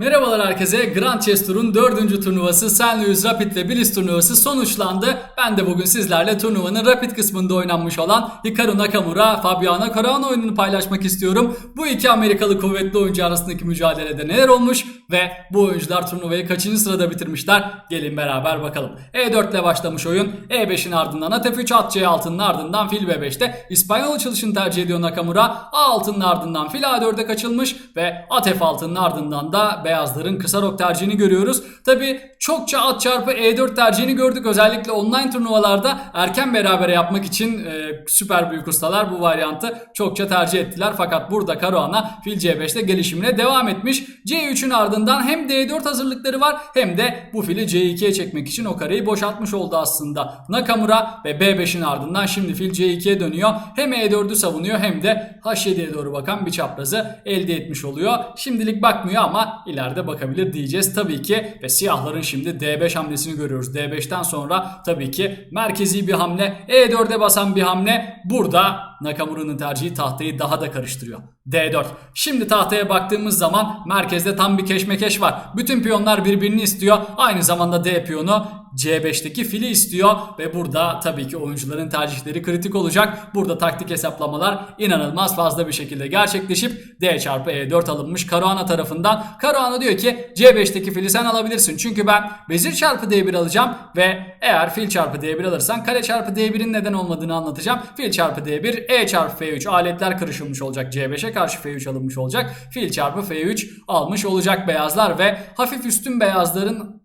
Merhabalar herkese. Grand Chess Tour'un dördüncü turnuvası St. Louis Rapid ve Bliss turnuvası sonuçlandı. Ben de bugün sizlerle turnuvanın Rapid kısmında oynanmış olan Hikaru Nakamura, Fabiano Caruana oyununu paylaşmak istiyorum. Bu iki Amerikalı kuvvetli oyuncu arasındaki mücadelede neler olmuş ve bu oyuncular turnuvayı kaçıncı sırada bitirmişler? Gelin beraber bakalım. E4 ile başlamış oyun. E5'in ardından at F3, at C6'nın ardından fil B5'te İspanyol açılışını tercih ediyor Nakamura. A6'nın ardından fil A4'e kaçılmış ve at F6'nın ardından da beyazların kısa rok tercihini görüyoruz. Tabi çokça at çarpı E4 tercihini gördük. Özellikle online turnuvalarda erken berabere yapmak için e, süper büyük ustalar bu varyantı çokça tercih ettiler. Fakat burada Caruana fil C5'te gelişimine devam etmiş. C3'ün ardından hem D4 hazırlıkları var hem de bu fili C2'ye çekmek için o kareyi boşaltmış oldu aslında. Nakamura ve B5'in ardından şimdi fil C2'ye dönüyor. Hem E4'ü savunuyor hem de H7'ye doğru bakan bir çaprazı elde etmiş oluyor. Şimdilik bakmıyor ama ileride bakabilir diyeceğiz tabii ki. Ve siyahların şimdi D5 hamlesini görüyoruz. D5'ten sonra tabii ki merkezi bir hamle. E4'e basan bir hamle. Burada Nakamura'nın tercihi tahtayı daha da karıştırıyor. D4. Şimdi tahtaya baktığımız zaman merkezde tam bir keşmekeş var. Bütün piyonlar birbirini istiyor. Aynı zamanda D piyonu C5'teki fili istiyor ve burada tabii ki oyuncuların tercihleri kritik olacak. Burada taktik hesaplamalar inanılmaz fazla bir şekilde gerçekleşip D çarpı E4 alınmış Caruana tarafından. Caruana diyor ki C5'teki fili sen alabilirsin. Çünkü ben vezir çarpı D1 alacağım ve eğer fil çarpı D1 alırsan kale çarpı D1'in neden olmadığını anlatacağım. Fil çarpı D1, E çarpı F3 aletler karışılmış olacak. C5'e karşı F3 alınmış olacak. Fil çarpı F3 almış olacak beyazlar ve hafif üstün beyazların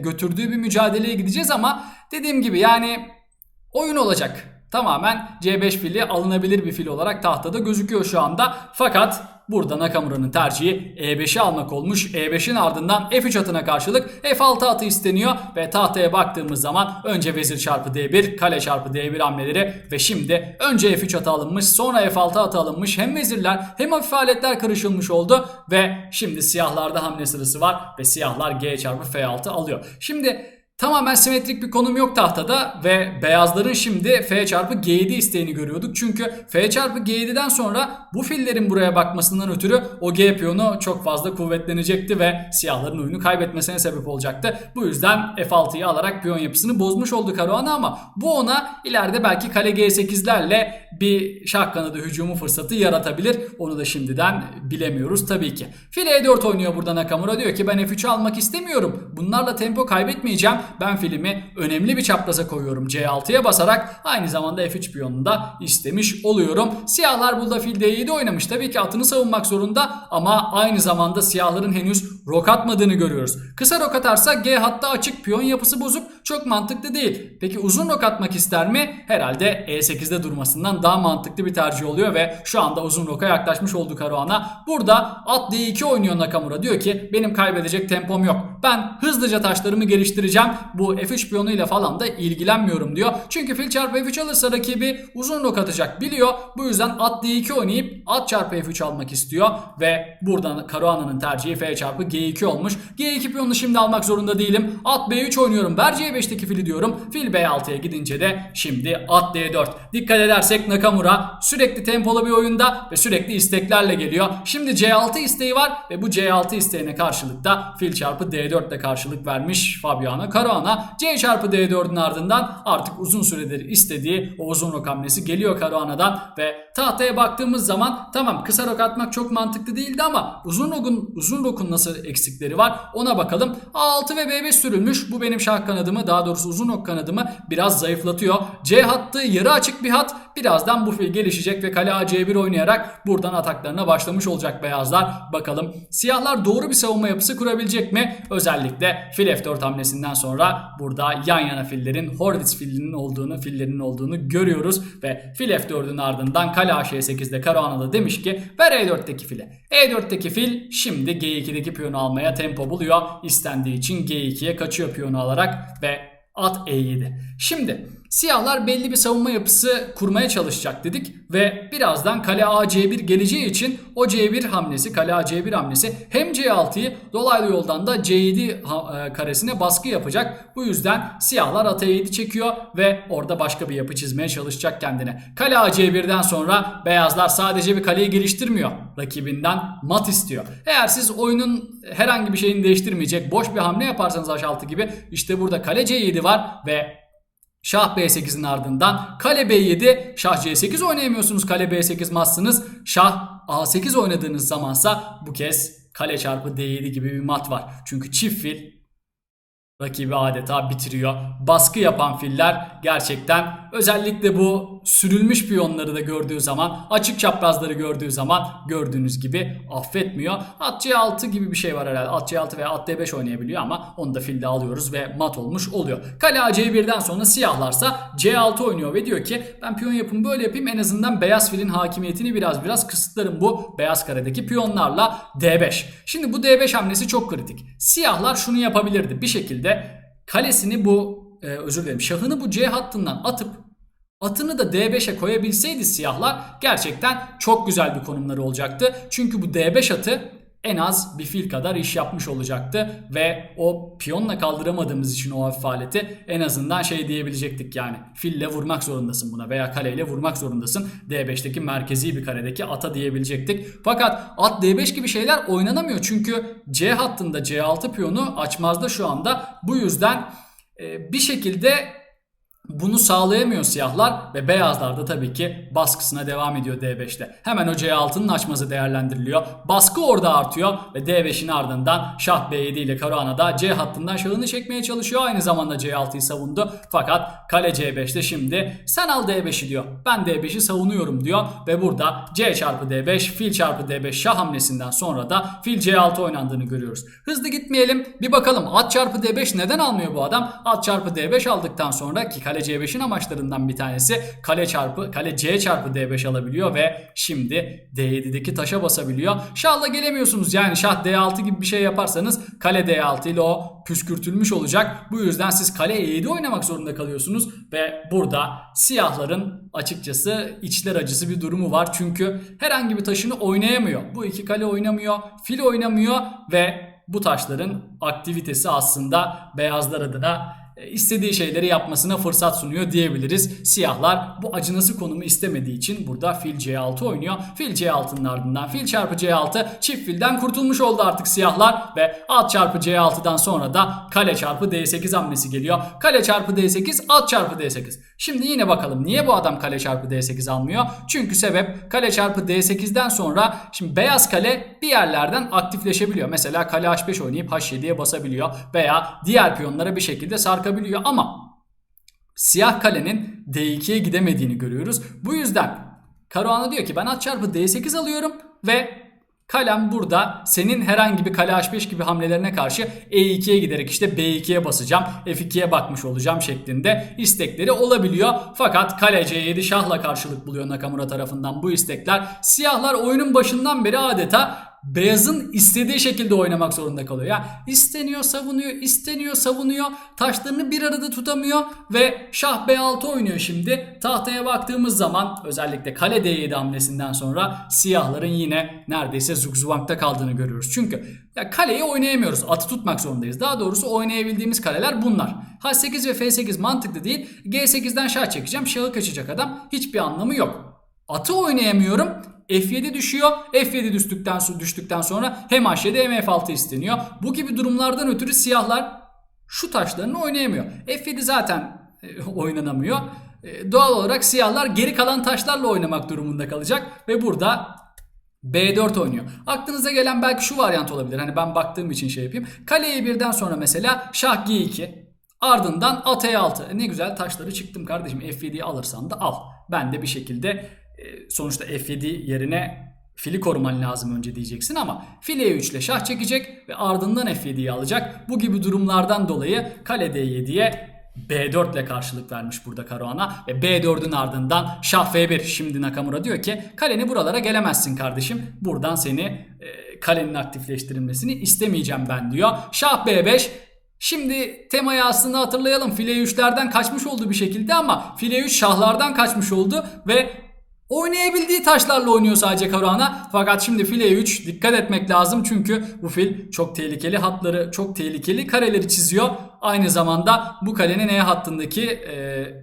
götürdüğü bir mücadeleye gideceğiz ama dediğim gibi yani oyun olacak. Tamamen C5 fili alınabilir bir fil olarak tahtada gözüküyor şu anda. Fakat burada Nakamura'nın tercihi E5'i almak olmuş. E5'in ardından F3 atına karşılık F6 atı isteniyor ve tahtaya baktığımız zaman önce vezir çarpı D1, kale çarpı D1 hamleleri ve şimdi önce F3 atı alınmış, sonra F6 atı alınmış. Hem vezirler hem hafif aletler karışılmış oldu ve şimdi siyahlarda hamle sırası var ve siyahlar G çarpı F6 alıyor. Şimdi Tamamen simetrik bir konum yok tahtada ve beyazların şimdi F çarpı G7 isteğini görüyorduk. Çünkü F çarpı G7'den sonra bu fillerin buraya bakmasından ötürü o G piyonu çok fazla kuvvetlenecekti ve siyahların oyunu kaybetmesine sebep olacaktı. Bu yüzden F6'yı alarak piyon yapısını bozmuş oldu Caruana ama bu ona ileride belki kale G8'lerle bir şah kanadı hücumu fırsatı yaratabilir. Onu da şimdiden bilemiyoruz tabii ki. Fil E4 oynuyor burada Nakamura diyor ki ben F3'ü almak istemiyorum. Bunlarla tempo kaybetmeyeceğim. Ben filmi önemli bir çapraza koyuyorum. C6'ya basarak aynı zamanda F3 piyonunu da istemiş oluyorum. Siyahlar burada fil D7 oynamış. Tabii ki atını savunmak zorunda ama aynı zamanda siyahların henüz rok atmadığını görüyoruz. Kısa rok atarsa G hatta açık piyon yapısı bozuk. Çok mantıklı değil. Peki uzun rok atmak ister mi? Herhalde E8'de durmasından daha mantıklı bir tercih oluyor ve şu anda uzun roka yaklaşmış oldu Caruana. Burada at D2 oynuyor Nakamura. Diyor ki benim kaybedecek tempom yok. Ben hızlıca taşlarımı geliştireceğim. Bu F3 piyonuyla falan da ilgilenmiyorum diyor. Çünkü fil çarpı F3 alırsa rakibi uzun rok atacak biliyor. Bu yüzden at D2 oynayıp at çarpı F3 almak istiyor. Ve buradan Caruana'nın tercihi F çarpı G2 olmuş. G2 piyonunu şimdi almak zorunda değilim. At B3 oynuyorum. Ver C5'teki fili diyorum. Fil B6'ya gidince de şimdi at D4. Dikkat edersek Nakamura sürekli tempolu bir oyunda ve sürekli isteklerle geliyor. Şimdi C6 isteği var ve bu C6 isteğine karşılık da fil çarpı D4 ile karşılık vermiş Fabiano Caruana. C çarpı D4'ün ardından artık uzun süredir istediği o uzun rok hamlesi geliyor Caruana'dan ve tahtaya baktığımız zaman tamam kısa rok atmak çok mantıklı değildi ama uzun rokun uzun rokun nasıl eksikleri var ona bakalım. A6 ve B5 sürülmüş. Bu benim şah kanadımı daha doğrusu uzun ok kanadımı biraz zayıflatıyor. C hattı yarı açık bir hat. Birazdan bu fil gelişecek ve kale A-C1 oynayarak buradan ataklarına başlamış olacak beyazlar. Bakalım siyahlar doğru bir savunma yapısı kurabilecek mi? Özellikle fil F4 hamlesinden sonra burada yan yana fillerin Horvitz filinin olduğunu, fillerinin olduğunu görüyoruz ve fil F4'ün ardından kale A8'de Caruana da demiş ki ver E4'teki fili. E4'teki fil şimdi G2'deki piyonu almaya tempo buluyor. İstendiği için G2'ye kaçıyor piyonu alarak ve at E7. Şimdi Siyahlar belli bir savunma yapısı kurmaya çalışacak dedik ve birazdan kale A C1 geleceği için o C1 hamlesi kale A C1 hamlesi hem C6'yı dolaylı yoldan da C7 ha- e, karesine baskı yapacak. Bu yüzden siyahlar ata 7 çekiyor ve orada başka bir yapı çizmeye çalışacak kendine. Kale A C1'den sonra beyazlar sadece bir kaleyi geliştirmiyor. Rakibinden mat istiyor. Eğer siz oyunun herhangi bir şeyini değiştirmeyecek boş bir hamle yaparsanız H6 gibi işte burada kale C7 var ve Şah B8'in ardından kale B7, şah C8 oynayamıyorsunuz. Kale B8 mazsınız. Şah A8 oynadığınız zamansa bu kez kale çarpı D7 gibi bir mat var. Çünkü çift fil rakibi adeta bitiriyor. Baskı yapan filler gerçekten özellikle bu sürülmüş piyonları da gördüğü zaman açık çaprazları gördüğü zaman gördüğünüz gibi affetmiyor. At C6 gibi bir şey var herhalde. At C6 veya at D5 oynayabiliyor ama onu da filde alıyoruz ve mat olmuş oluyor. Kale A C1'den sonra siyahlarsa C6 oynuyor ve diyor ki ben piyon yapımı böyle yapayım en azından beyaz filin hakimiyetini biraz biraz kısıtlarım bu beyaz karedeki piyonlarla D5. Şimdi bu D5 hamlesi çok kritik. Siyahlar şunu yapabilirdi bir şekilde kalesini bu e, özür dilerim şahını bu C hattından atıp atını da D5'e koyabilseydi siyahlar gerçekten çok güzel bir konumları olacaktı. Çünkü bu D5 atı en az bir fil kadar iş yapmış olacaktı ve o piyonla kaldıramadığımız için o hafif aleti en azından şey diyebilecektik yani fille vurmak zorundasın buna veya kaleyle vurmak zorundasın D5'teki merkezi bir karedeki ata diyebilecektik. Fakat at D5 gibi şeyler oynanamıyor çünkü C hattında C6 piyonu açmazda şu anda bu yüzden e, bir şekilde bunu sağlayamıyor siyahlar ve beyazlar da tabii ki baskısına devam ediyor D5'te. Hemen o C6'nın açması değerlendiriliyor. Baskı orada artıyor ve D5'in ardından şah B7 ile Karahan'a da C hattından şahını çekmeye çalışıyor. Aynı zamanda C6'yı savundu. Fakat kale C5'te şimdi sen al D5'i diyor. Ben D5'i savunuyorum diyor ve burada C çarpı D5 fil çarpı D5 şah hamlesinden sonra da fil C6 oynandığını görüyoruz. Hızlı gitmeyelim bir bakalım at çarpı D5 neden almıyor bu adam? At çarpı D5 aldıktan sonra ki kale C5'in amaçlarından bir tanesi kale çarpı kale C çarpı D5 alabiliyor ve şimdi D7'deki taşa basabiliyor. Şahla gelemiyorsunuz yani şah D6 gibi bir şey yaparsanız kale D6 ile o püskürtülmüş olacak. Bu yüzden siz kale E7 oynamak zorunda kalıyorsunuz ve burada siyahların açıkçası içler acısı bir durumu var. Çünkü herhangi bir taşını oynayamıyor. Bu iki kale oynamıyor, fil oynamıyor ve bu taşların aktivitesi aslında beyazlar adına istediği şeyleri yapmasına fırsat sunuyor diyebiliriz. Siyahlar bu acınası konumu istemediği için burada fil C6 oynuyor. Fil C6'nın ardından fil çarpı C6 çift filden kurtulmuş oldu artık siyahlar ve at çarpı C6'dan sonra da kale çarpı D8 hamlesi geliyor. Kale çarpı D8 at çarpı D8. Şimdi yine bakalım niye bu adam kale çarpı D8 almıyor? Çünkü sebep kale çarpı D8'den sonra şimdi beyaz kale bir yerlerden aktifleşebiliyor. Mesela kale H5 oynayıp H7'ye basabiliyor veya diğer piyonlara bir şekilde sarkabiliyor ama siyah kalenin D2'ye gidemediğini görüyoruz. Bu yüzden Karahan'a diyor ki ben at çarpı D8 alıyorum ve kalem burada senin herhangi bir kale H5 gibi hamlelerine karşı E2'ye giderek işte B2'ye basacağım, F2'ye bakmış olacağım şeklinde istekleri olabiliyor. Fakat kale C7 şahla karşılık buluyor Nakamura tarafından bu istekler. Siyahlar oyunun başından beri adeta beyazın istediği şekilde oynamak zorunda kalıyor. Ya isteniyor savunuyor, isteniyor savunuyor. Taşlarını bir arada tutamıyor ve şah B6 oynuyor şimdi. Tahtaya baktığımız zaman özellikle kale D7 hamlesinden sonra siyahların yine neredeyse zugzvankta kaldığını görüyoruz. Çünkü ya kaleyi oynayamıyoruz. Atı tutmak zorundayız. Daha doğrusu oynayabildiğimiz kaleler bunlar. H8 ve F8 mantıklı değil. G8'den şah çekeceğim. Şahı kaçacak adam. Hiçbir anlamı yok. Atı oynayamıyorum. F7 düşüyor. F7 düştükten, düştükten sonra hem H7 hem F6 isteniyor. Bu gibi durumlardan ötürü siyahlar şu taşlarını oynayamıyor. F7 zaten e, oynanamıyor. E, doğal olarak siyahlar geri kalan taşlarla oynamak durumunda kalacak ve burada B4 oynuyor. Aklınıza gelen belki şu varyant olabilir. Hani ben baktığım için şey yapayım. Kaleye birden sonra mesela şah G2. Ardından at E6. E Ne güzel taşları çıktım kardeşim. F7'yi alırsan da al. Ben de bir şekilde sonuçta F7 yerine fili koruman lazım önce diyeceksin ama fil E3 ile şah çekecek ve ardından F7'yi alacak. Bu gibi durumlardan dolayı kale D7'ye B4 ile karşılık vermiş burada Karahan'a ve B4'ün ardından şah F1 şimdi Nakamura diyor ki kaleni buralara gelemezsin kardeşim buradan seni e, kalenin aktifleştirilmesini istemeyeceğim ben diyor. Şah B5 Şimdi temayı aslında hatırlayalım. File 3'lerden kaçmış oldu bir şekilde ama file 3 şahlardan kaçmış oldu ve oynayabildiği taşlarla oynuyor sadece Caruana. Fakat şimdi file 3 dikkat etmek lazım çünkü bu fil çok tehlikeli hatları, çok tehlikeli kareleri çiziyor. Aynı zamanda bu kalenin E hattındaki e,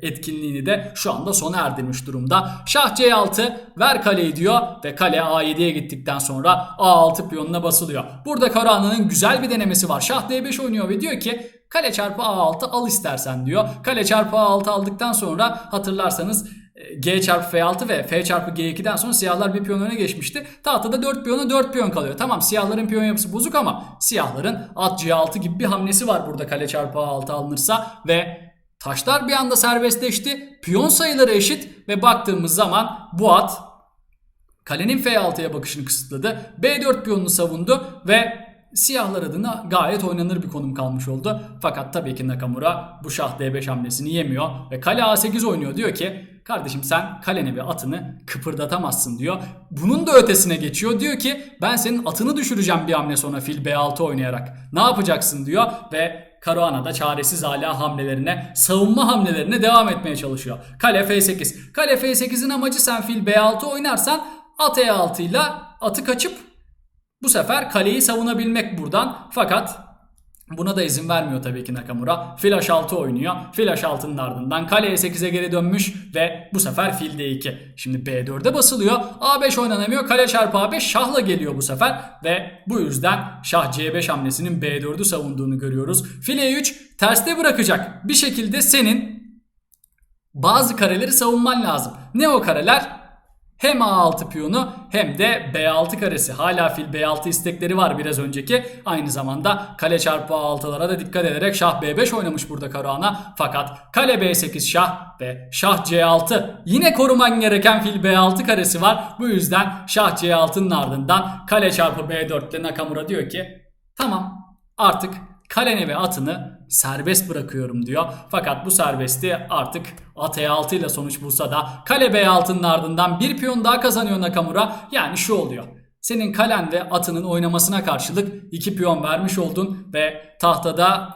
etkinliğini de şu anda sona erdirmiş durumda. Şah C6 ver kaleyi diyor ve kale A7'ye gittikten sonra A6 piyonuna basılıyor. Burada Caruana'nın güzel bir denemesi var. Şah D5 oynuyor ve diyor ki kale çarpı A6 al istersen diyor. Kale çarpı A6 aldıktan sonra hatırlarsanız G çarpı F6 ve F çarpı G2'den sonra siyahlar bir piyon öne geçmişti. Tahtada 4 piyona 4 piyon kalıyor. Tamam siyahların piyon yapısı bozuk ama siyahların at C6 gibi bir hamlesi var burada kale çarpı A6 alınırsa ve taşlar bir anda serbestleşti. Piyon sayıları eşit ve baktığımız zaman bu at kalenin F6'ya bakışını kısıtladı. B4 piyonunu savundu ve siyahlar adına gayet oynanır bir konum kalmış oldu. Fakat tabii ki Nakamura bu şah D5 hamlesini yemiyor ve kale A8 oynuyor. Diyor ki kardeşim sen kaleni ve atını kıpırdatamazsın diyor. Bunun da ötesine geçiyor. Diyor ki ben senin atını düşüreceğim bir hamle sonra fil B6 oynayarak. Ne yapacaksın diyor ve Caruana da çaresiz hala hamlelerine, savunma hamlelerine devam etmeye çalışıyor. Kale F8. Kale F8'in amacı sen fil B6 oynarsan at E6 ile atı kaçıp bu sefer kaleyi savunabilmek buradan. Fakat buna da izin vermiyor tabii ki Nakamura. Fil H6 oynuyor. Fil H6'nın ardından kale E8'e geri dönmüş ve bu sefer fil D2. Şimdi B4'e basılıyor. A5 oynanamıyor. Kale çarpı A5 şahla geliyor bu sefer ve bu yüzden şah C5 hamlesinin B4'ü savunduğunu görüyoruz. Fil E3 terste bırakacak. Bir şekilde senin bazı kareleri savunman lazım. Ne o kareler? Hem A6 piyonu hem de B6 karesi. Hala fil B6 istekleri var biraz önceki. Aynı zamanda kale çarpı A6'lara da dikkat ederek şah B5 oynamış burada Caruana. Fakat kale B8 şah ve şah C6 yine koruman gereken fil B6 karesi var. Bu yüzden şah C6'nın ardından kale çarpı B4 ile Nakamura diyor ki tamam artık kaleni ve atını serbest bırakıyorum diyor. Fakat bu serbesti artık at E6 ile sonuç bulsa da kale B6'nın ardından bir piyon daha kazanıyor Nakamura. Yani şu oluyor. Senin kalen ve atının oynamasına karşılık iki piyon vermiş oldun ve tahtada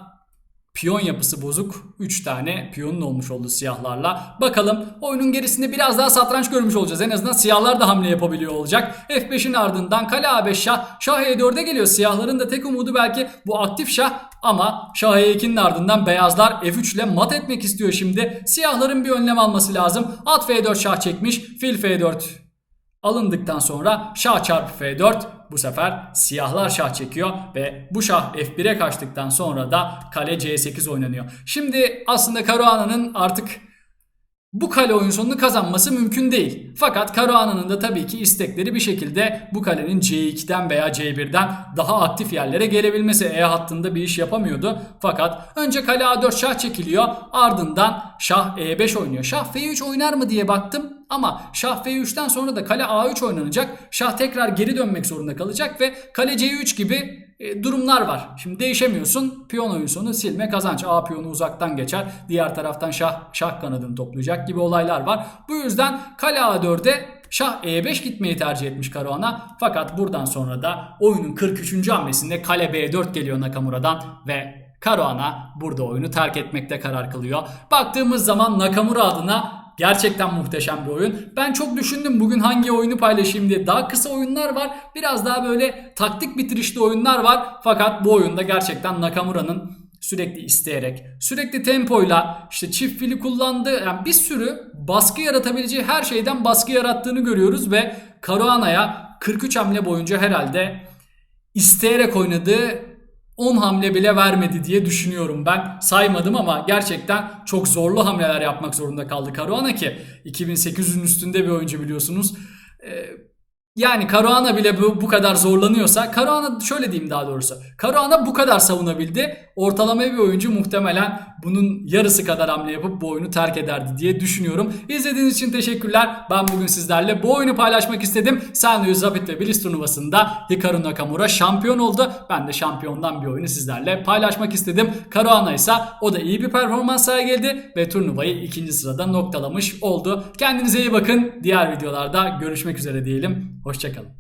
piyon yapısı bozuk 3 tane piyonun olmuş oldu siyahlarla. Bakalım oyunun gerisinde biraz daha satranç görmüş olacağız. En azından siyahlar da hamle yapabiliyor olacak. F5'in ardından kale A5 şah. Şah E4'e geliyor. Siyahların da tek umudu belki bu aktif şah ama şah E2'nin ardından beyazlar F3 ile mat etmek istiyor şimdi. Siyahların bir önlem alması lazım. At F4 şah çekmiş. Fil F4 alındıktan sonra şah çarpı F4 bu sefer siyahlar şah çekiyor ve bu şah F1'e kaçtıktan sonra da kale C8 oynanıyor. Şimdi aslında Caruana'nın artık bu kale oyun sonunu kazanması mümkün değil. Fakat Caruana'nın da tabii ki istekleri bir şekilde bu kalenin C2'den veya C1'den daha aktif yerlere gelebilmesi. E hattında bir iş yapamıyordu. Fakat önce kale A4 şah çekiliyor. Ardından şah E5 oynuyor. Şah F3 oynar mı diye baktım. Ama şah F3'ten sonra da kale A3 oynanacak. Şah tekrar geri dönmek zorunda kalacak ve kale C3 gibi e, durumlar var. Şimdi değişemiyorsun. Piyon oyun sonu silme kazanç. A piyonu uzaktan geçer. Diğer taraftan şah şah kanadını toplayacak gibi olaylar var. Bu yüzden kale A4'e Şah E5 gitmeyi tercih etmiş Caruana. Fakat buradan sonra da oyunun 43. hamlesinde kale B4 geliyor Nakamura'dan ve Caruana burada oyunu terk etmekte karar kılıyor. Baktığımız zaman Nakamura adına Gerçekten muhteşem bir oyun. Ben çok düşündüm bugün hangi oyunu paylaşayım diye. Daha kısa oyunlar var. Biraz daha böyle taktik bitirişli oyunlar var. Fakat bu oyunda gerçekten Nakamura'nın sürekli isteyerek, sürekli tempoyla işte çift fili kullandığı yani bir sürü baskı yaratabileceği her şeyden baskı yarattığını görüyoruz ve Caruana'ya 43 hamle boyunca herhalde isteyerek oynadığı 10 hamle bile vermedi diye düşünüyorum ben. Saymadım ama gerçekten çok zorlu hamleler yapmak zorunda kaldı Caruana ki 2800'ün üstünde bir oyuncu biliyorsunuz. Ee, yani Caruana bile bu, bu kadar zorlanıyorsa Caruana şöyle diyeyim daha doğrusu. Caruana bu kadar savunabildi. Ortalama bir oyuncu muhtemelen bunun yarısı kadar hamle yapıp bu oyunu terk ederdi diye düşünüyorum. İzlediğiniz için teşekkürler. Ben bugün sizlerle bu oyunu paylaşmak istedim. St. Louis Rapid ve Blitz turnuvasında Hikaru Nakamura şampiyon oldu. Ben de şampiyondan bir oyunu sizlerle paylaşmak istedim. Caruana ise o da iyi bir performans sergiledi ve turnuvayı ikinci sırada noktalamış oldu. Kendinize iyi bakın. Diğer videolarda görüşmek üzere diyelim. Hoşçakalın.